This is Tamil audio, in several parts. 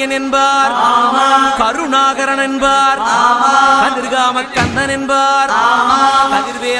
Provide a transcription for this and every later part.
பாலசுப்பிரமணியன் என்பார். கருணாகரன் என்பார். கதிர்காம கந்தன் என்பார்.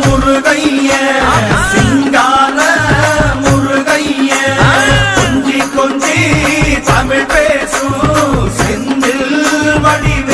முருகைய சிங்கார முருகைய. கொஞ்சி கொஞ்சி தமிழ் பேசும் செந்தில் வடிவே.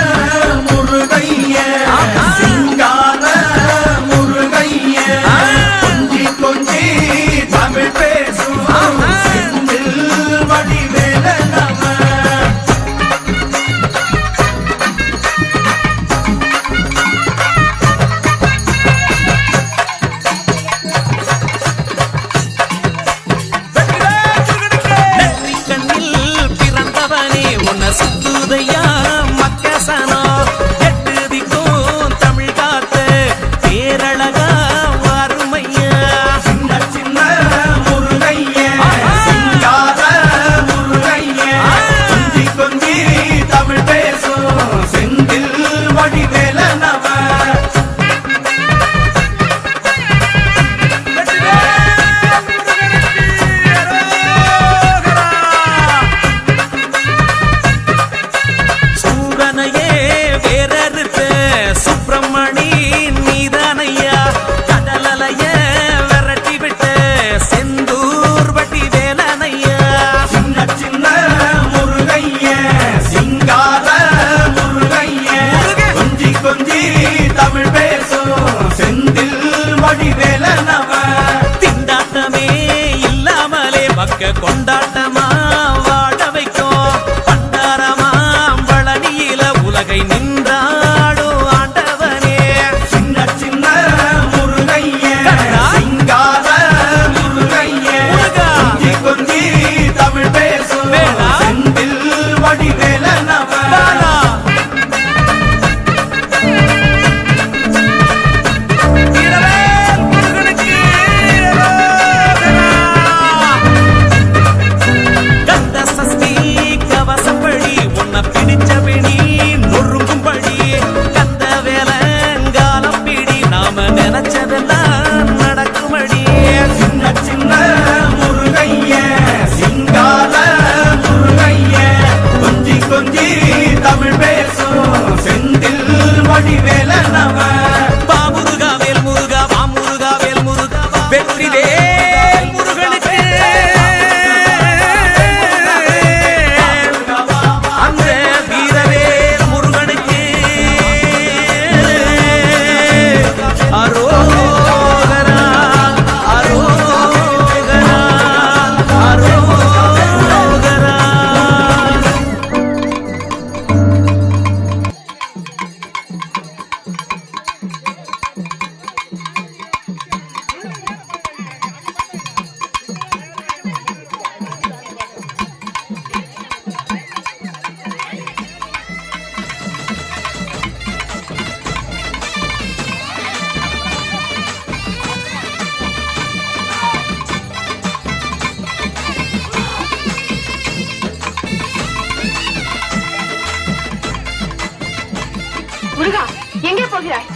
போகிறாய்?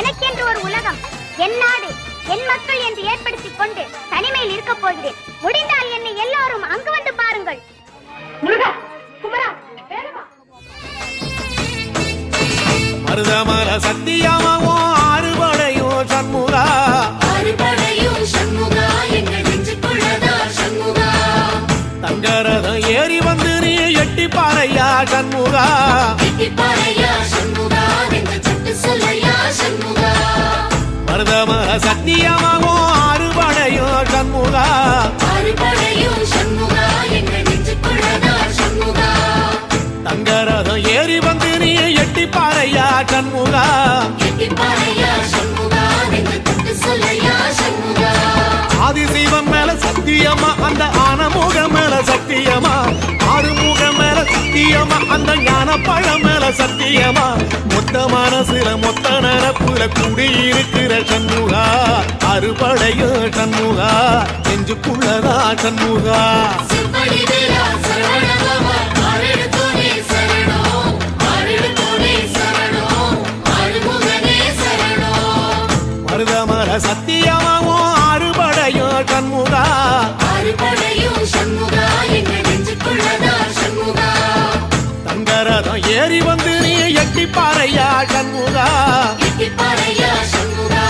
எனக்கென்று ஒரு உலகம் என் நாடு என் மக்கள் என்று ஏற்படுத்திக் கொண்டு தனிமையில் இருக்கப் போகிறேன். முடிந்தால் என்னை எல்லாரும் அங்கு வந்து பாருங்கள். முருகா குமரா மருதமர சத்தியமாவோ ஆறுபடையோ சண்முகா. அறுபடையும் சண்முகா எங்கள் நெஞ்சுக்குள்ளதா சண்முகா? தங்கரதம் ஏறி வந்து நீ எட்டி பாறையா சண்முகா? கெட்டிப்பாறையா சண்முகா? சண்முகா. அறுபடையும் சண்முகா சண்முகா? தங்கரதம் ஏறி வந்து நீ எட்டி பாறையா சண்முகா. ஆதிசைவம் மேல சத்தியமா அந்த ஆனமுக மேல சத்தியமா? மேல சத்தியமா? அந்த ஞான பழமேல சத்தியமா? மொத்த மனசுல மொத்த நரப்புல குடியிருக்கிற சண்முகா. அறுபடைய சண்முகா. நெஞ்சுக்குள்ளதா சண்முகா. செவ்வடி வேலா சரவணபவா ஆரெடுத்தோனே சரணம் சண்முகா சொல்லையா சண்முகா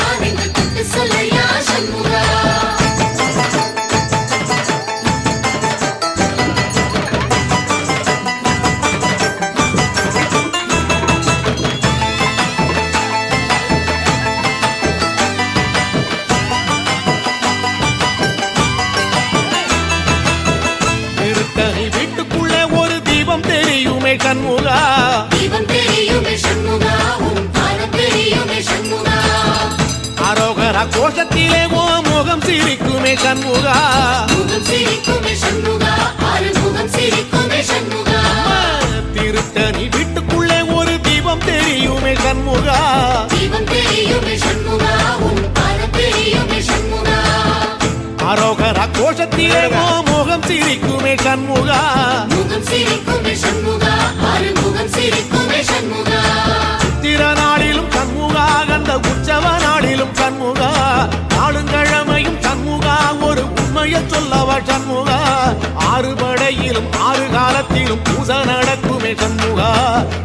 சிரிக்குமே சண்முகா. சண்முகா. திருத்தணி வீட்டுக்குள்ளே ஒரு தீபம் தெரியுமே சண்முகா. சண்முகா. அரோகர கோஷத்திலே முகம் சிரிக்குமே சண்முகா. சண்முகா. சித்திர நாளிலும் கண்முகா கந்த உற்சவ நாளிலும் கண்முகா சண்முகா ஒரு உண்மையை சொல்லவா சண்முகா. ஆறு படையிலும் ஆறு காலத்திலும் பூச நடக்குமே சண்முகா.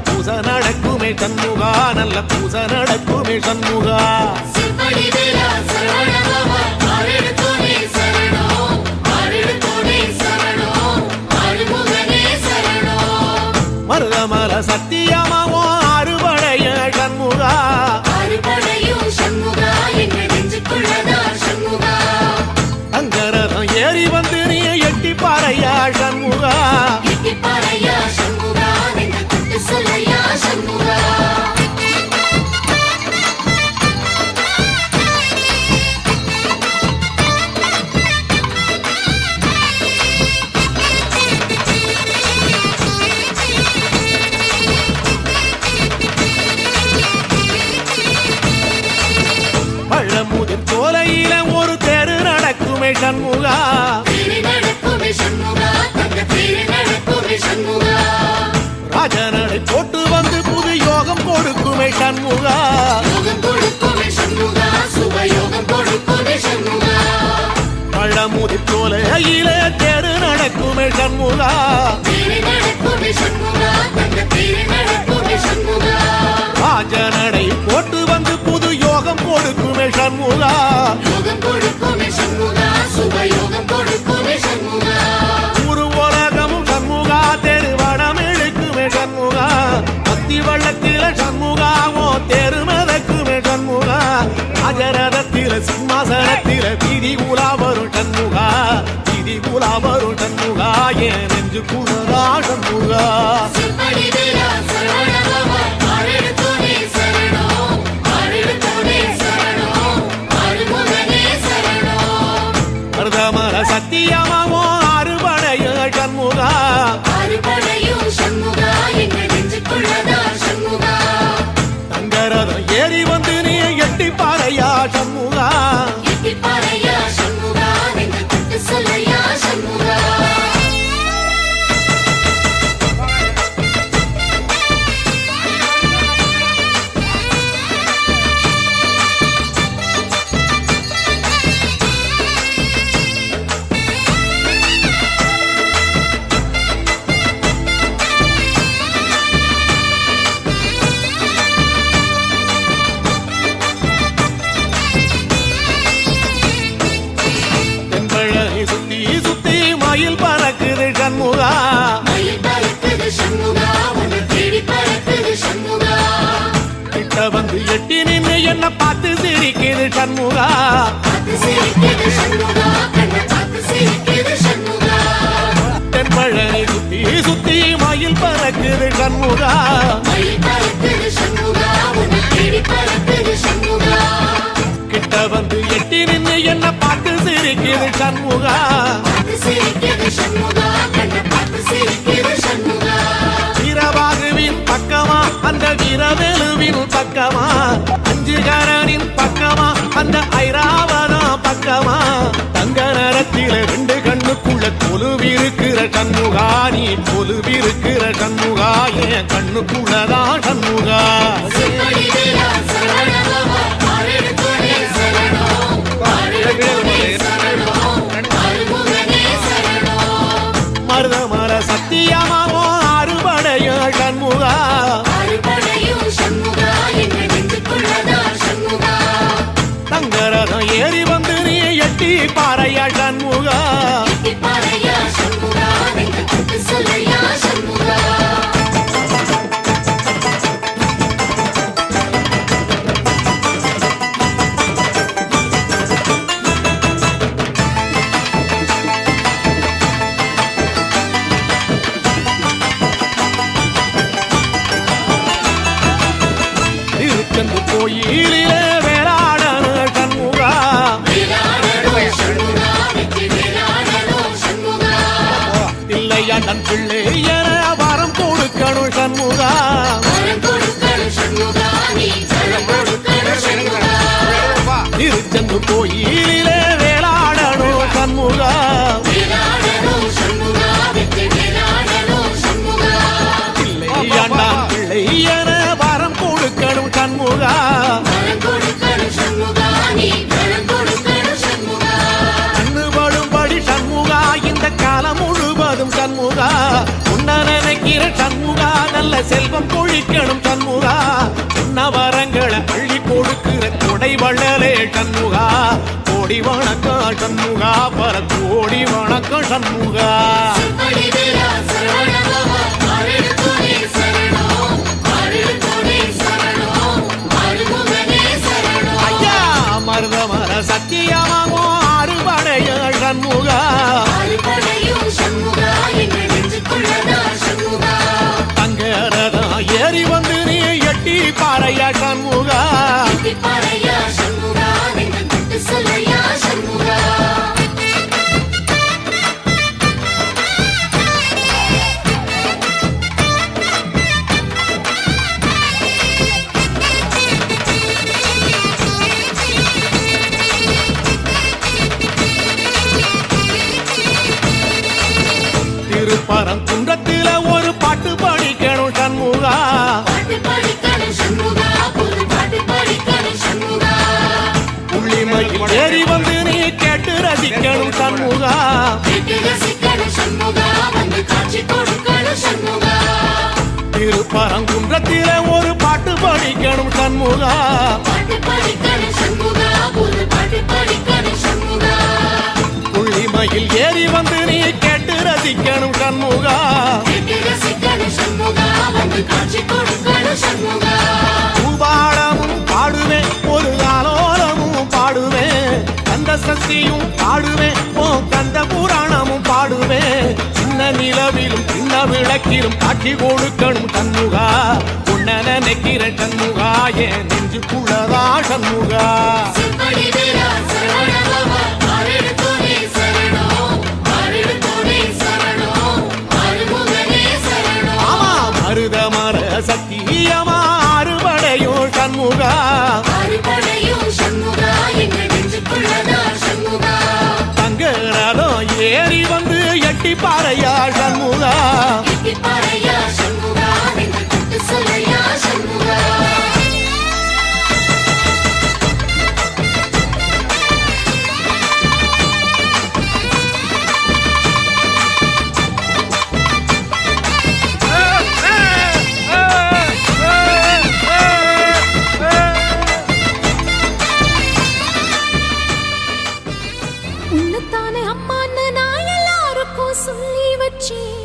பூச நடக்குமே சண்முகா நல்ல பூச நடக்குமே சண்முகா. செவ்வடி வேலா சண்முகா ராஜனடை போட்டு வந்து புது யோகம் கொடுக்குமே சண்முகா பழமுதி போல அகிலே தெரு நடக்குமே சண்முகா ராஜனடை போட்டு வந்து புது யோகம் கொடுக்குமே சண்முகா. உபயோகம் கொடுக்குமே சண்முகா. ஊரு உலகமும் சண்முகா. தெரு வடம் இழுக்குமே சண்முகா. பத்தி வள்ளத்தில சண்முகாவோ தெரு மிதக்குமே சண்முகா. ஏன் நெஞ்சு குணரா சண்முகா. சண்முகா. கிட்ட வந்து எட்டி நின்று என்ன பார்த்து சிரிக்கிறது சண்முகா. வீரவாகுவின் பக்கமா அந்த வீரவேலுவின் பக்கமா. ವೇಣು ಕುಣದಾಟ ಮುಗ மருதமர சத்தியமாவோ அறுபடையும் சண்முகா. தங்கரதம் ஏறி வந்து நீ எட்டி பாறையா சண்முகா. சொல்ல மன்னிக்கணும் சண்முகா. சொன்ன வரங்களை அள்ளி கொடுக்கிற கொடை வள்ளலே சண்முகா. கோடி வணக்கம் சண்முகா. பல கோடி வணக்கம் சண்முகா. சத்தியமாகும். அறுபடைய சண்முகா. தித்தி பாறையா சண்முகா. திருப்பரங்குன்ற படிக்கணும் சண்முகா. புள்ளிமையில் ஏறி வந்து நீ கேட்டு ரசிக்கணும் சண்முகா. பூபாடமும் பாடுவேன் ஒரு காலோலமும் பாடுவேன் கந்த சக்தியும் பாடுவேன் கந்த புராணம் நாடுமே சின்ன நிலவிலும் சின்ன விளக்கிலும் காட்சி கொடுக்கணும் சண்முகா. உன்ன நினைக்கிற சண்முகா ஏன் நெஞ்சுக்குள்ளதா சண்முகா. சொல்லி வச்சேன்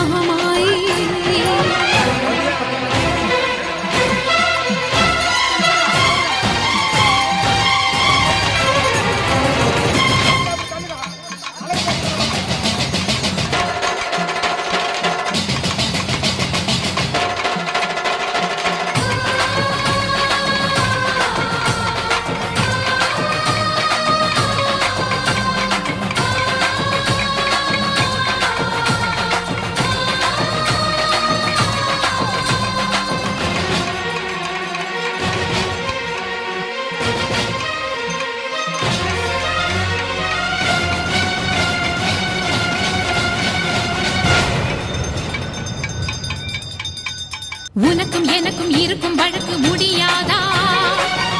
உனக்கும் எனக்கும் இருக்கும் வழக்கு முடியாதா?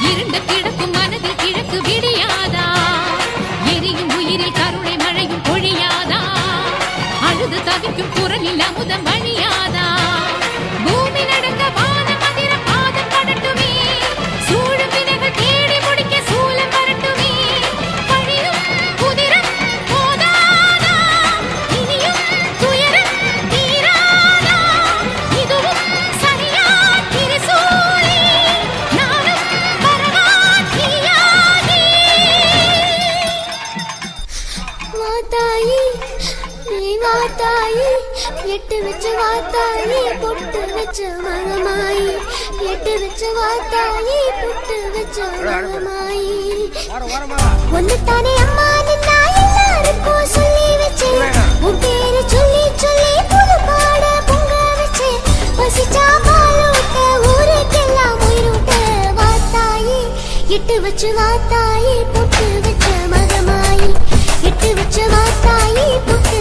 இருண்ட கிடக்கும் மனதில் கிழக்கு விடியாதா? எரியும் உயிரில் கருணை மழையும் பொழியாதா? அழுது தவிக்கும் குரலில் அமுதம் வழியா வாத்தாயி புட்டு வச்சோமாயி ஒன்னு தானே அம்மா நின்னா எல்லாருக்கும் சொல்லி வச்சேன் உன் பேரு சொல்லி சொல்லி புது பாட பொங்க வச்சேன் பசிச்சா பாலூட்ட ஊருக்கெல்லாம் உயிரூட்ட வாத்தாயி இட்டு வச்சு வாத்தாயி புட்டு வச்ச மகமாயி. இட்டு வச்ச வாத்தாயி புட்டு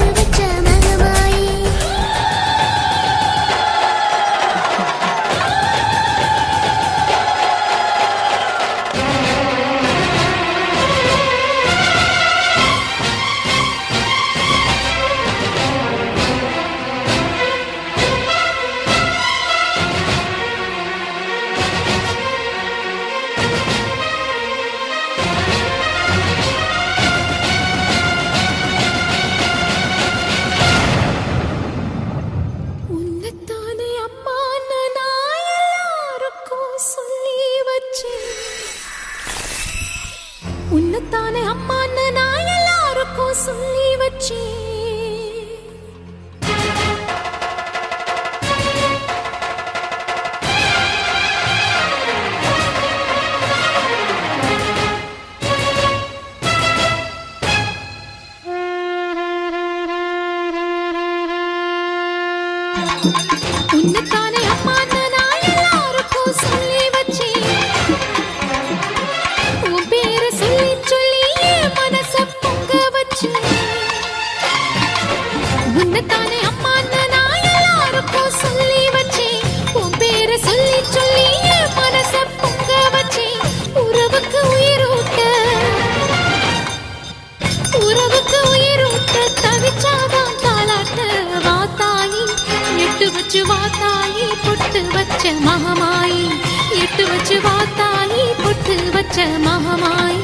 மகமாயி எட்டு வச்சு வாத்தா நீ பொட்டு வச்ச மகமாயி.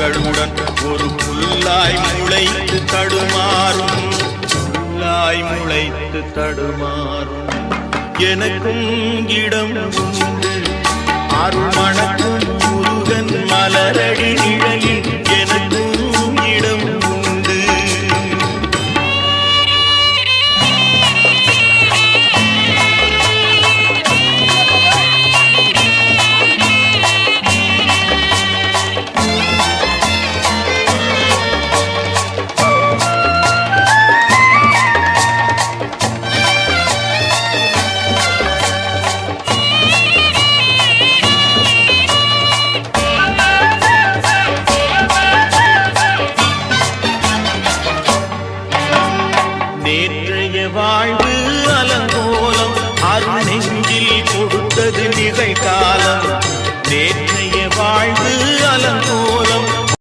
மகளுடன் ஒரு புல்லாய் முளைத்து தடுமாறும். புல்லாய் முளைத்து தடுமாறும். எனக்கும் இடம் உண்டு. முருகன் மலரடி நிழலில்